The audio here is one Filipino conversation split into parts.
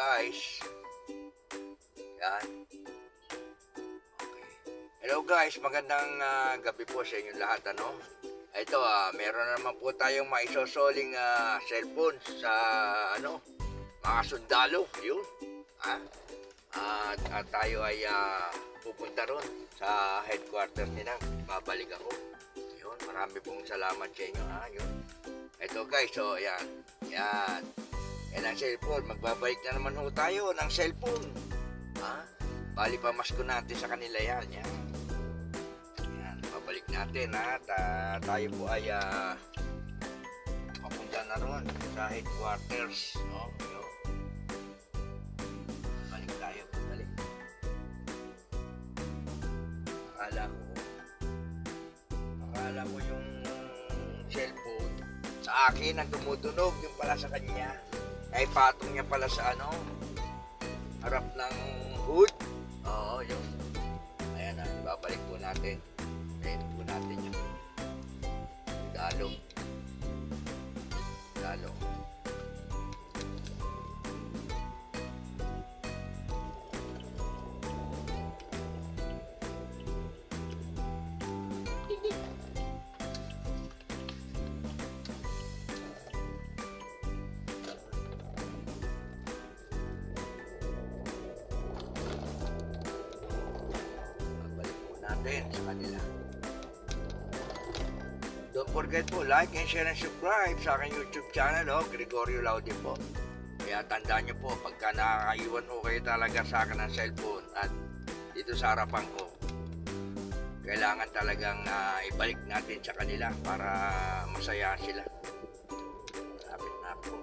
guys. Yan. Okay. Hello guys, magandang ah, gabi po sa inyo lahat ano. Ito ah, meron na naman po tayong maisosoling ah, cellphone sa ano, mga sundalo, yun. Ha? At, at tayo ay ah, pupunta ron sa headquarters nila. Babalik ako. Yun, marami pong salamat sa inyo ha, yun. Ito guys, so yan. Yan. Yan ang cellphone. Magbabalik na naman ho tayo ng cellphone. Ha? Bali pa ko natin sa kanila yan. Yan. Yan. Babalik natin ha. Ta tayo po ay ah, papunta na ron sa headquarters. No? Yo. Balik tayo. Balik. Akala ko akala ko yung cellphone sa akin ang tumutunog yung pala sa kanya ay patong niya pala sa ano harap ng hood. Oo yun. Ayan na babalik po natin. Ayan po natin yun dalo natin sa kanila. Don't forget po like and share and subscribe sa aking youtube channel oh, Gregorio Laudi po. Kaya tandaan nyo po pagka nakakaiwan ho kayo talaga sa akin ng cellphone at dito sa harapan ko kailangan talagang ah, ibalik natin sa kanila para masaya sila. Lapit na po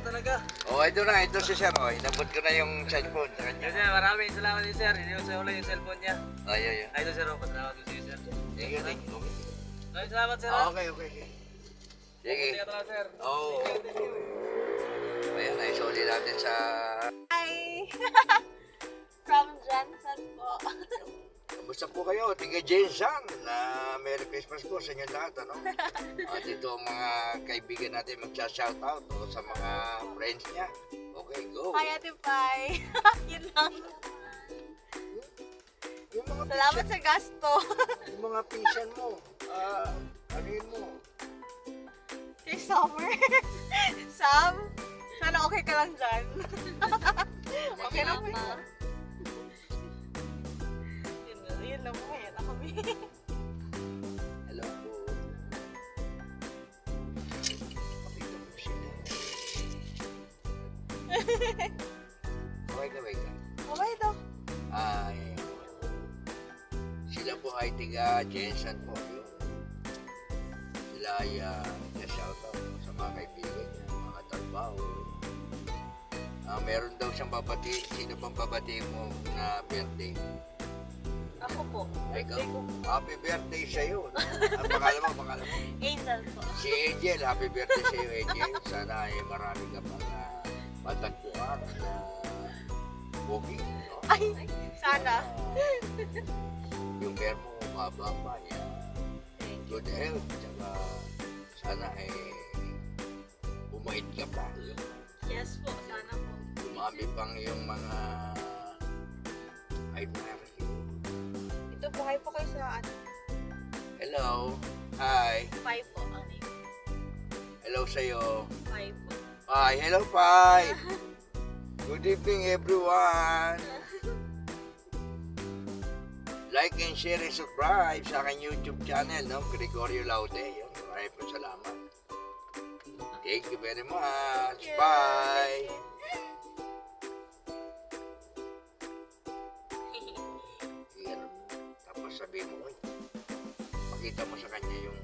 ka. Oh, ito na, ito si Sir. Oh, inabot ko na yung cellphone sa kanya. sir. Maraming salamat din, sir. Hindi ko sa ulit yung cellphone niya. Ay, ay, ay. Ay, ito, sir. Oh, pasalamat ko sa iyo, sir. Thank you, thank you. Maraming salamat, sir. Ah, Okay, okay, okay. Sige. Sige, talaga, sir. Oo. Ayan, naisuli natin sa... Hi! From Johnson po. Kamusta po kayo? Tiga Jensan. na Merry Christmas po sa inyo lahat, ano? At ito ang mga kaibigan natin magsa-shoutout o sa mga friends niya. Okay, go. Hi, Ate Pai. Yun lang. Yung mga Salamat sa gasto. Yung mga pinsan mo, ah, ano yun mo? Kay Summer. Sam, sana okay ka lang dyan. okay lang po. Yun, yun lang po. Yan na kami. Hello po. Pakita mo sila. Okay ka, okay ka. Babay daw. Ay, sila po ay tiga Jensen po. Yun. Sila ay uh, shoutout sa mga kaibigan niya, mga trabaho. Ah, meron daw siyang babati. Sino bang babati mo na birthday? Ako po. Ikaw? Birthday ko. Happy birthday sa iyo. Ang pangalan mo, pangalan mo. Angel po. Si Angel, happy birthday sa iyo, Angel. Sana ay marami ka pang uh, matagpuan na booking. No? Ay, sana. yung hair mo umaba pa niya. Good health. Tsaka sana eh bumait ka pa. Yung Yes po, sana po. Dumami pang yung mga sa'yo. Pai po. Hi. Hello, Pai. Good evening, everyone. Like and share and subscribe sa aking YouTube channel, no? Gregorio Laude. Yun. Maraming po salamat. Thank you very much. Bye. Yan. Tapos sabihin mo, "Uy, pakita mo sa kanya yung